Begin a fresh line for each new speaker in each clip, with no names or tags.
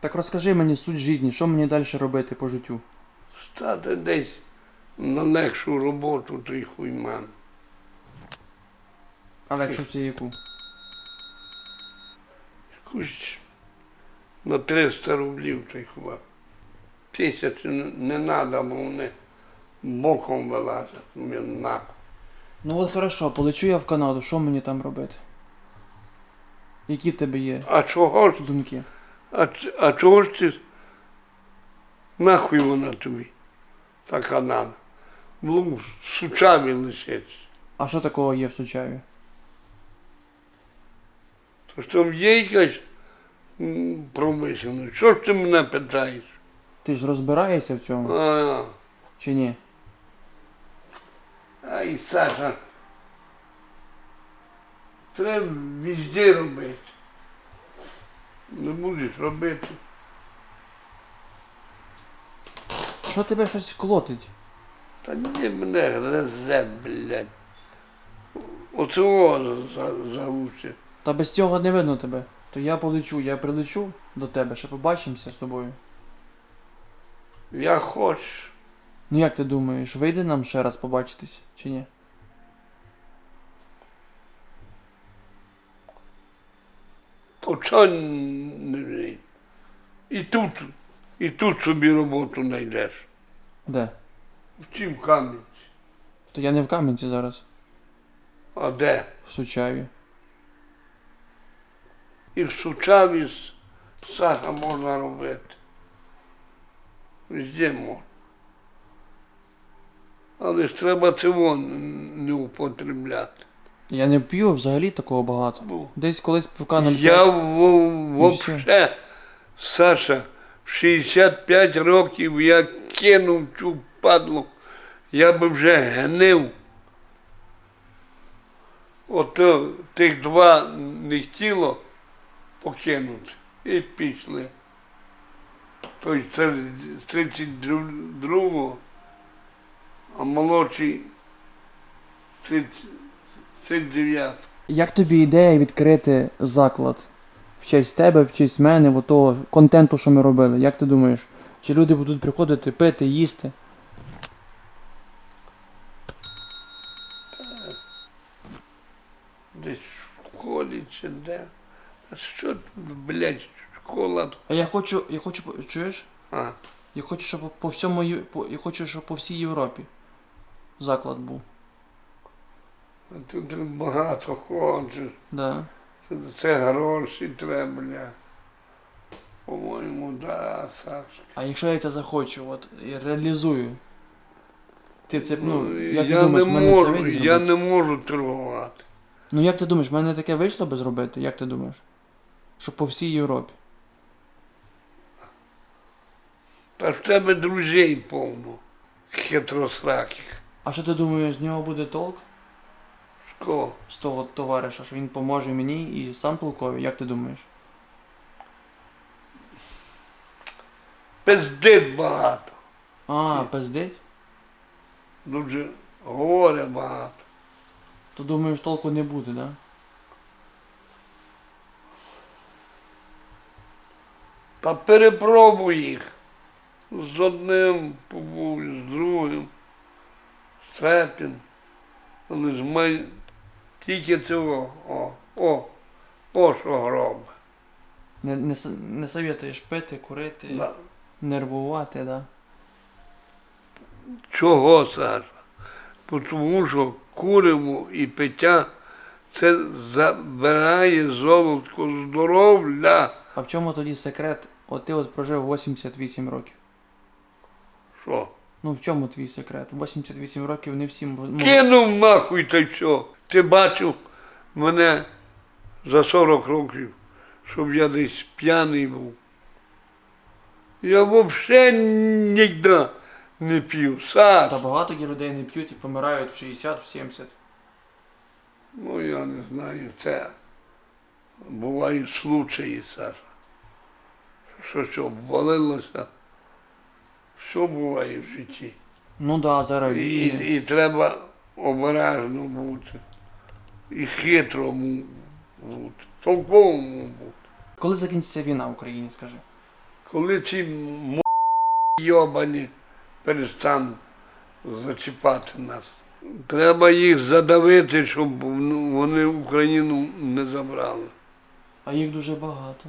Так розкажи мені суть житті, що мені далі робити по життю?
Стати десь на легшу роботу, то й хуй ман.
Але якщо це яку?
Якусь на 300 рублів той хіба. Тисячі не треба, бо вони боком вилазять. Мені нахуй.
Ну от хорошо, полечу я в Канаду, що мені там робити? Які в тебе є
А чого ж?
думки?
А, а чого ж ти? Нахуй вона тобі? Така надо. Ну, сучаві лишиться.
А що такого є в Сучаві?
То ж там є якась м, промишленість. Що ж ти мене питаєш?
Ти ж розбираєшся в цьому
А,
чи ні?
ай, Саша. Треба везде робити. Не будеш робити.
Що тебе щось колотить?
Та ні, мене гризе, блядь. Оцього за.
Та без цього не видно тебе. То я полечу, я прилечу до тебе, ще побачимося з тобою.
Я хочу.
Ну як ти думаєш, вийде нам ще раз побачитись чи ні?
Вийде? І тут, і тут собі роботу знайдеш.
Де?
В чим камінь?
То я не в Кам'янці зараз,
А де?
в Сучаві.
І в Сучаві з Саша можна робити. Везде можна. Але ж треба цього не употребляти.
Я не п'ю взагалі такого багато. Десь колись пивка на
Я взагалі, Саша, в 65 років я кинув цю падлу, я би вже гнив. Ото тих два не хотіло покинути і пішли. Це з 32-го, а молодший 39.
Як тобі ідея відкрити заклад в честь тебе, в честь мене, в того контенту, що ми робили? Як ти думаєш? Чи люди будуть приходити, пити, їсти?
Десь в школі чи де. А що блядь, школа?
А я хочу, я хочу, по- чуєш?
А,
Я хочу, щоб по всьому, Ю- по, я хочу, щоб по всій Європі заклад був.
Тут багато хочеш.
Да.
Це, це гроші треба, бля. По-моєму, да, Сашка.
А якщо я це захочу, от і реалізую. Ти це, ну, як ти
я
думаєш,
не
мене це
можу,
вийде
я
зробити?
не можу торгувати.
Ну як ти думаєш, в мене таке вийшло би зробити? Як ти думаєш? Щоб по всій Європі.
Та в тебе друзей повно. Хитросраких.
А що ти думаєш, з нього буде толк?
Кого?
З того товариша, що він поможе мені і сам толковий, як ти думаєш?
Пиздить багато.
А, пиздить?
Дуже говоря багато.
То думаєш, толку не буде, да?
Та перепробуй їх. З одним побув, з другим, з третім. Але ж ми тільки цього. О, о, о, що робить.
Не, не, с- не советуєш пити, курити,
Да.
нервувати, да?
Чого, Саша? Бо Тому що куримо і пиття це забирає золотко здоров'я.
А в чому тоді секрет? От ти от прожив 88 років.
Що?
Ну в чому твій секрет? 88 років не всім ну,
Кинув нахуй та й все. Ти бачив мене за 40 років, щоб я десь п'яний був. Я взагалі ніде не п'ю.
Та багато є людей не п'ють і помирають в 60, в 70.
ну я не знаю, це бувають случаї, Саша. Що що обвалилося, що буває в житті.
Ну да, зараз
І, і треба обережно бути. І хитрому бути, толковому бути.
Коли закінчиться війна в Україні, скажи?
коли ці м- йобані перестануть зачіпати нас. Треба їх задавити, щоб ну, вони Україну не забрали.
А їх дуже багато.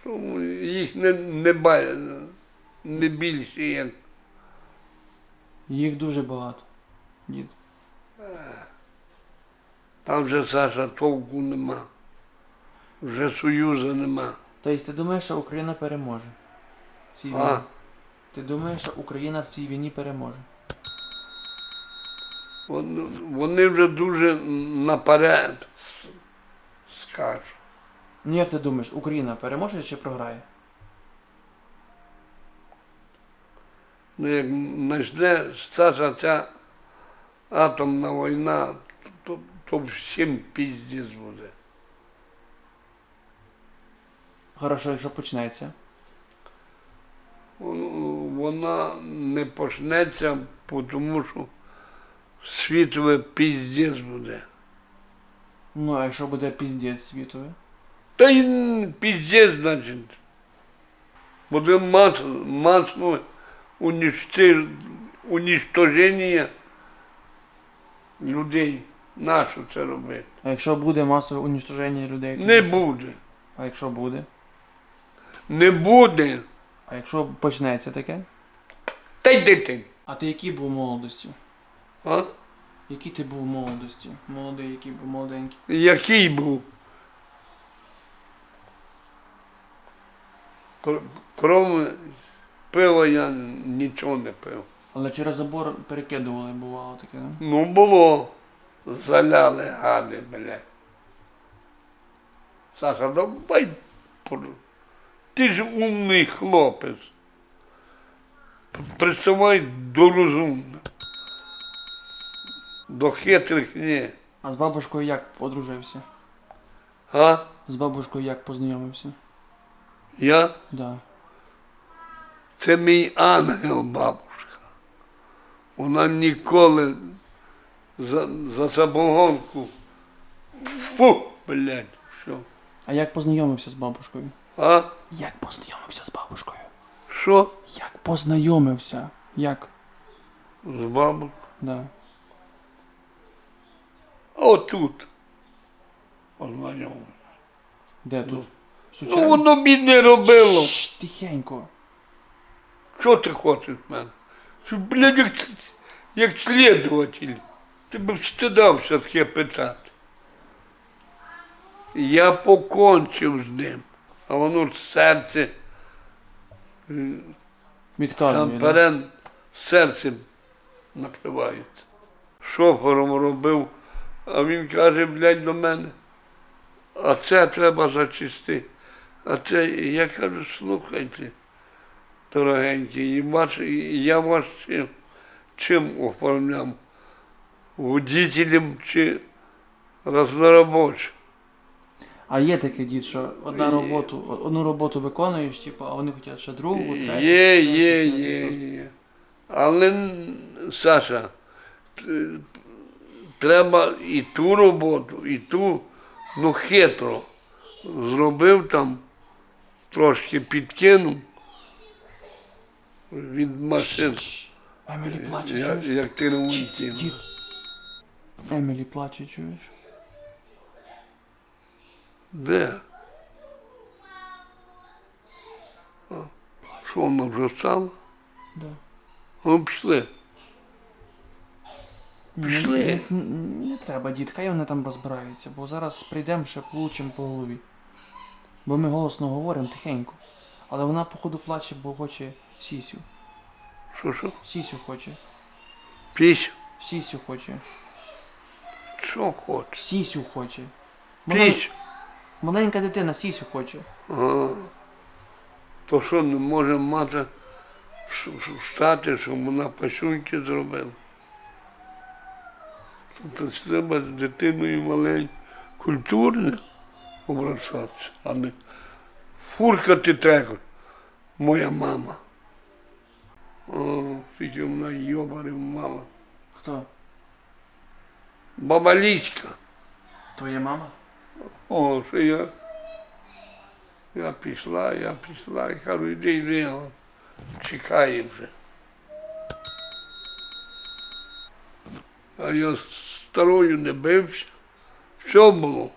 Щоб Їх не, не, не більше, як
Їх дуже багато. Дід.
Там вже Саша толку нема. Вже Союзу нема.
Тобто ти думаєш, що Україна переможе? В цій війні?
А
Ти думаєш, що Україна в цій війні переможе?
вони, вони вже дуже наперед с- скажуть.
Ну як ти думаєш, Україна переможе чи програє?
Ну, як почне Саша ця атомна війна, то, всім піздець буде.
Хорошо, якщо почнеться.
Вона не почнеться, тому що світове піздець буде.
Ну, а якщо буде піздець світовий?
Та й піздець, значить. Буде мас, масове унічтоження людей. Нащо це робити?
А якщо буде масове унічтоження людей?
Не
що?
буде.
А якщо буде?
Не буде.
А якщо почнеться таке?
Та йди ти.
А ти який був в молодості?
А?
Який ти був в молодості? Молодий, який був молоденький.
Який був? Кр- Крім пива я нічого не пив.
Але через забор перекидували, бувало таке, да?
Ну було. Заляли гади, блядь. Саша, давай. пор- Ти ж умний хлопець. П- Приставай до розумних. До хитрих ні.
А з бабушкою як подружився?
А?
З бабушкою як познайомився?
Я?
Да.
Це мій ангел, бабушка. Вона ніколи за, за забогонку. Фу, блядь, що?
А як познайомився з бабушкою?
А?
Як познайомився з бабушкою?
Що?
Як познайомився? Як?
З бабушкою?
Да.
Отут. Познайомився.
Де тут?
Ну? Ну, воно б і не робило.
Шш, тихенько.
Що ти хочеш в мене? Що, блядь, як, як слідуватель. Ти б встидався таке питати. Я покончив з ним, а воно ж серце,
Відказує,
сам
да?
перен серцем накривається. Шофером робив, а він каже, блядь, до мене, а це треба зачисти. А це, я кажу, слухайте, дорогенькі, і бач, і я вас чим, чим оформляв? Водителем чи розноробочим?
А є таке дід, що одна роботу, одну роботу виконуєш, типу, а вони хочуть ще другу, третю.
Є, є, є, є. Але, Саша, треба і ту роботу, і ту, ну, хитро. Зробив там, трошки підкинув від машин,
Шш. Емілі плаче,
як,
чуєш?
як ти ремонтів.
Емілі плаче, чуєш?
Де? А, Що вона вже встала?
Да.
Ну, пішли.
Ні,
Пішли.
Не, не, не треба, дід, хай вони там розбираються, бо зараз прийдемо ще получимо по голові. Бо ми голосно говоримо тихенько. Але вона, походу, плаче, бо хоче сісю.
Що, що?
Сісю хоче.
Пісь?
Сісю хоче.
Що хочеш?
Сісю хоче. Малень-? Маленька дитина сісю хоче.
Ага. То що не може мати ш- ш- встати, щоб вона пасюньки зробила? Тобто треба з дитиною маленькою культурно обращатися, а не фуркати треба. Моя мама. О, скільки вона йобарів мала.
Хто?
Баба Ліська.
Твоя мама?
О, що я Я пішла, я пішла, і кажу, іди, йди, чекає вже. А я з старою не бився. Що було?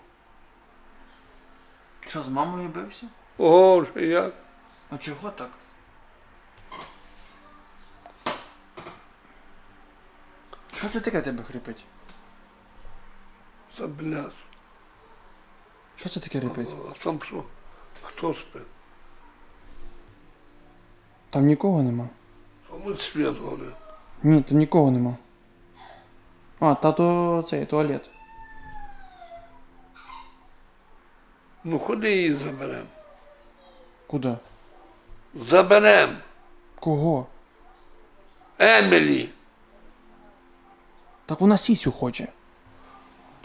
Що, з мамою бився?
Ого, що я.
А чого так? Що це таке тебе хрипить?
Забляс.
Що це таке хрипить?
А сам що? Хто спить?
Там нікого нема.
Саме світ горить.
Ні, там нікого нема. А, тато цей туалет.
Ну ходи її заберем.
Куди?
Заберем.
Кого?
Емілі.
Так вона сісю хоче.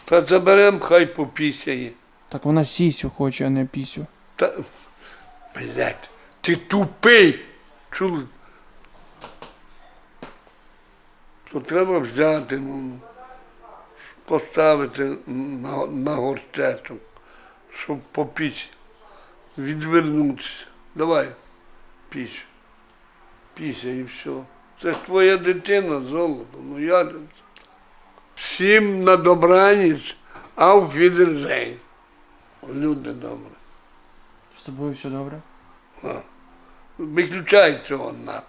Та заберем, хай попісяє.
Так вона сісю хоче, а не пісю.
Та, блядь, ти тупий. Чули? То треба взяти, ну, поставити на, на горчету, щоб попісь, відвернутися. Давай, пісь. Піся і все. Це ж твоя дитина, золото, ну я. Всім на добраніч, а в Фідерзейн. Люди добре.
З тобою все добре?
Виключай цього на.